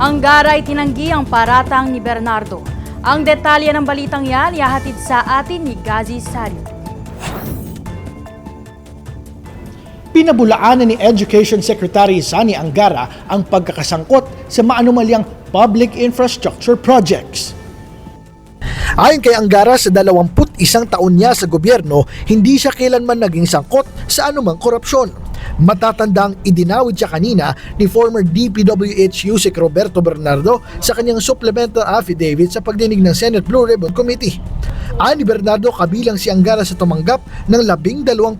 Ang gara ay tinanggi ang paratang ni Bernardo. Ang detalye ng balitang yan ihahatid sa atin ni Gazi Sario. Pinabulaanan ni Education Secretary Sani Angara ang pagkakasangkot sa maanumalyang public infrastructure projects. Ayon kay Angara sa 21 taon niya sa gobyerno, hindi siya kailanman naging sangkot sa anumang korupsyon. Matatandang idinawid siya kanina ni former DPWH Yusek Roberto Bernardo sa kanyang supplemental affidavit sa pagdinig ng Senate Blue Ribbon Committee. Ayon ni Bernardo kabilang si Angara sa tumanggap ng 12%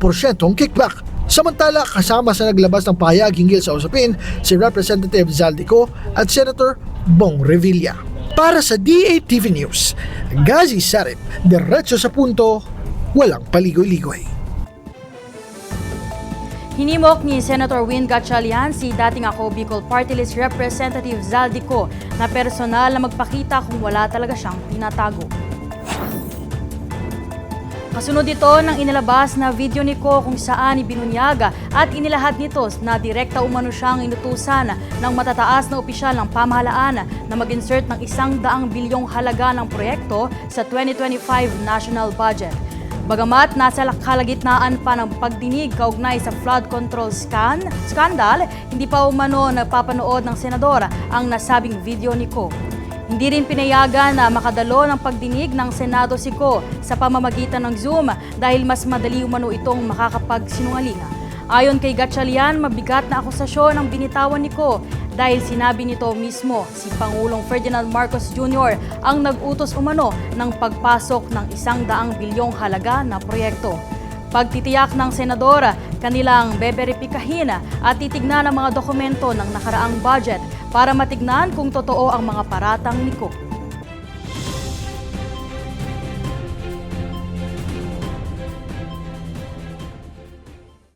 kickback Samantala, kasama sa naglabas ng pahayag hinggil sa usapin si Representative Zaldico at Senator Bong Revilla. Para sa DATV News, Gazi Sarip, diretso sa punto, walang paligoy-ligoy. Hinimok ni Senator Win Gatchalian si dating ako Bicol Party List Representative Zaldico na personal na magpakita kung wala talaga siyang tinatago. Kasunod ito ng inilabas na video ni Ko kung saan ibinunyaga at inilahad nito na direkta umano siyang inutusan ng matataas na opisyal ng pamahalaan na mag-insert ng isang daang bilyong halaga ng proyekto sa 2025 national budget. Bagamat nasa kalagitnaan pa ng pagdinig kaugnay sa flood control scan, scandal, hindi pa umano napapanood ng senador ang nasabing video ni Ko. Hindi rin pinayagan na makadalo ng pagdinig ng Senado si Ko sa pamamagitan ng Zoom dahil mas madali umano itong makakapagsinungalinga. Ayon kay Gatchalian, mabigat na akusasyon ang binitawan ni Ko dahil sinabi nito mismo si Pangulong Ferdinand Marcos Jr. ang nag-utos umano ng pagpasok ng isang daang bilyong halaga na proyekto. Pagtitiyak ng senadora, kanilang beberipikahin at titignan ang mga dokumento ng nakaraang budget para matignan kung totoo ang mga paratang ni Cook.